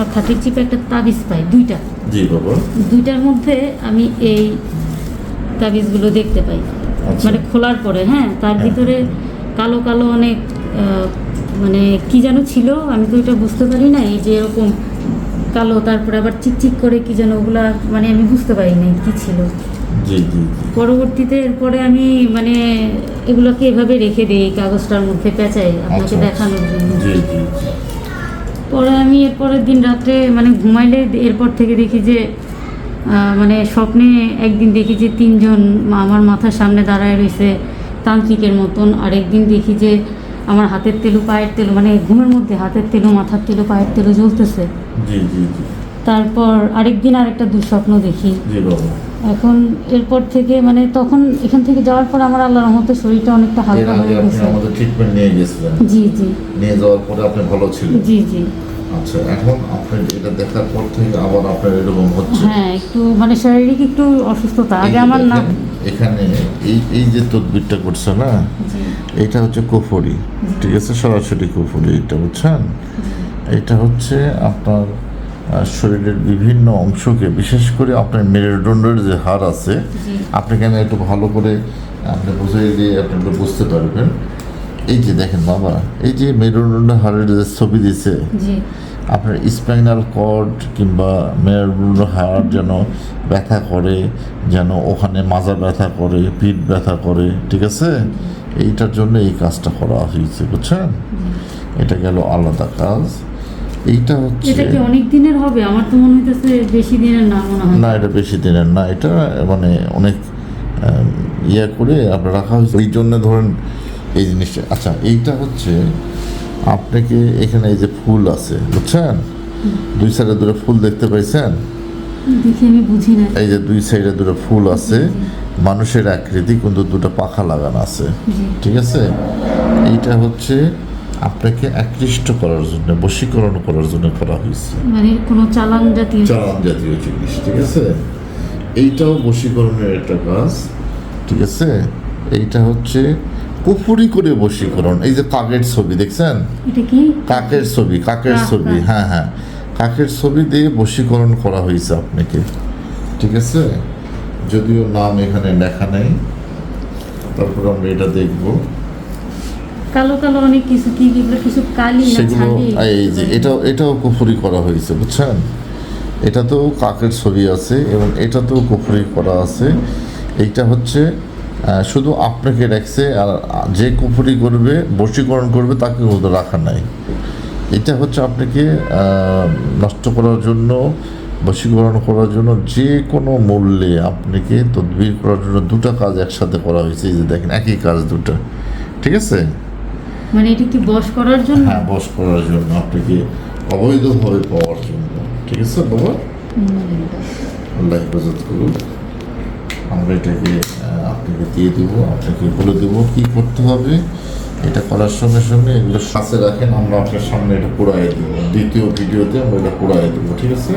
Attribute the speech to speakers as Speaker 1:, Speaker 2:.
Speaker 1: আমার খাটের চিপে একটা তাবিজ পাই দুইটা।
Speaker 2: জি বাবা।
Speaker 1: দুইটার মধ্যে আমি এই তাবিজগুলো দেখতে পাই।
Speaker 2: আচ্ছা।
Speaker 1: মানে খোলার পরে হ্যাঁ তার
Speaker 2: হ্যাঁ।
Speaker 1: ভিতরে কালো কালো অনেক মানে কি যেন ছিল আমি তো এটা বুঝতে পারি না এই যে এরকম কালো তারপরে আবার চিকচিক করে কি যেন ওগুলা মানে আমি বুঝতে পারি নাই কি ছিল। পরবর্তীতে এরপরে আমি মানে এগুলোকে এভাবে রেখে দিই কাগজটার মধ্যে পেঁচাই আপনাকে
Speaker 2: আচ্ছা।
Speaker 1: দেখানোর জন্য। পরে আমি এরপরের দিন রাত্রে মানে ঘুমাইলে এরপর থেকে দেখি যে মানে স্বপ্নে একদিন দেখি যে তিনজন আমার মাথার সামনে দাঁড়ায় রয়েছে তান্ত্রিকের মতন। আর একদিন দেখি যে আমার হাতের তেলু পায়ের তেলু মানে ঘুমের মধ্যে হাতের তেলু মাথার তেলু পায়ের তেলু জ্বলতেছে। তারপর আরেকদিন আরেকটা দুঃস্বপ্ন দেখি। এখন এরপর থেকে মানে তখন এখান থেকে যাওয়ার পর আমার আল্লাহর রহমতে শরীরটা অনেকটা হালকা হয়ে গেছে।
Speaker 2: ট্রিটমেন্ট নিয়ে গেছিলেন।
Speaker 1: জি জি।
Speaker 2: নিয়ে যাওয়ার পরে আপনি ভালো ছিলেন।
Speaker 1: জি জি।
Speaker 2: আচ্ছা এখন আপনার এটা দেখার পর থেকে আবার আপনার এরকম হচ্ছে।
Speaker 1: হ্যাঁ একটু মানে শারীরিক একটু অসুস্থতা। আগে আমার না
Speaker 2: এখানে এই এই যে তদবিরটা করছে না এটা হচ্ছে কুফরি ঠিক আছে? সরাসরি কুফরি এটা বুঝছেন? এটা হচ্ছে আপনার শরীরের বিভিন্ন অংশকে বিশেষ করে আপনার মেরুদণ্ডের যে হার আছে আপনি কেন একটু ভালো করে আপনি বুঝিয়ে দিয়ে আপনি বুঝতে পারবেন? এই যে দেখেন বাবা এই যে মেরুদণ্ড হাড়ের যে ছবি দিছে আপনার স্পাইনাল কর্ড কিংবা মেরুদণ্ড হাড় যেন ব্যথা করে যেন ওখানে মাজা ব্যথা করে পিঠ ব্যথা করে ঠিক আছে? এইটার জন্য এই কাজটা করা হয়েছে বুঝছেন? এটা গেল আলাদা কাজ। এইটা হচ্ছে
Speaker 1: এটা কি অনেক দিনের হবে? আমার তো মনে হইতেছে বেশি দিনের না মনে হয়।
Speaker 2: না এটা বেশি দিনের না এটা মানে অনেক ইয়া করে আপনার রাখা হয়েছে। ওই জন্য ধরেন এই জিনিসটা। আচ্ছা এইটা হচ্ছে আপনাকে এখানে এই যে ফুল আছে বুঝছেন? দুই সাইডে দুটো ফুল দেখতে পাইছেন? এই যে দুই সাইডে দুটো ফুল আছে মানুষের আকৃতি কিন্তু দুটো পাখা লাগানো আছে ঠিক আছে? এইটা হচ্ছে আপনাকে আকৃষ্ট করার জন্য বশীকরণ করার জন্য করা হয়েছে।
Speaker 1: মানে কোনো চালান জাতীয়
Speaker 2: চালান জাতীয় জিনিস ঠিক আছে? এইটাও বশীকরণের একটা কাজ ঠিক আছে? এইটা হচ্ছে কুফুরি করে বশীকরণ। এই যে কাকের ছবি দেখছেন? কাকের ছবি কাকের ছবি হ্যাঁ হ্যাঁ। কাকের ছবি দিয়ে বশীকরণ করা হয়েছে আপনাকে। ঠিক আছে? যদিও নাম এখানে লেখা নেই। তারপর আমরা এটা দেখব।
Speaker 1: কালো কালো অনেক কিছু কি কিছু কালি
Speaker 2: সেগুলো এই যে এটাও এটাও কুফুরি করা হয়েছে বুঝছেন? এটাতেও কাকের ছবি আছে এবং এটাতেও কুফুরি করা আছে। এইটা হচ্ছে শুধু আপনাকে রাখছে আর যে কুফুরি করবে বশীকরণ করবে তাকে কিন্তু রাখা নাই। এটা হচ্ছে আপনাকে নষ্ট করার জন্য বশীকরণ করার জন্য যে কোনো মূল্যে আপনাকে তদবির করার জন্য দুটো কাজ একসাথে করা হয়েছে। এই যে দেখেন একই কাজ দুটো। ঠিক আছে?
Speaker 1: মানে এটা কি বশ করার জন্য?
Speaker 2: হ্যাঁ বস করার জন্য আপনাকে অবৈধভাবে পাওয়ার জন্য। ঠিক আছে বাবা? আল্লাহ হেফাজত করুন আমরা এটাকে আপনাকে দিয়ে দেবো, আপনাকে বলে দেবো কি করতে হবে। এটা করার সঙ্গে সঙ্গে এগুলো সাথে রাখেন, আমরা আপনার সামনে এটা পুরাই দেবো। দ্বিতীয় ভিডিওতে আমরা এটা পুরাই দেবো, ঠিক আছে?